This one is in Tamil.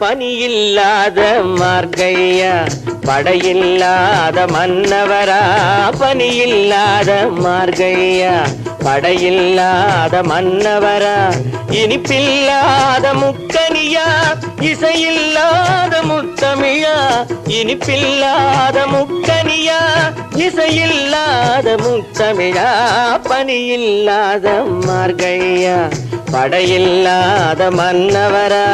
பனியில்லாத மார்கையா படையில்லாத மன்னவரா பனியில்லாத மார்கையா படையில்லாத மன்னவரா இனிப்பில்லாத முக்கனியா இசையில்லாத முத்தமிழா இனிப்பில்லாத முக்கனியா இசையில்லாத முத்தமிழா பனியில்லாத மார்கையா படையில்லாத மன்னவரா.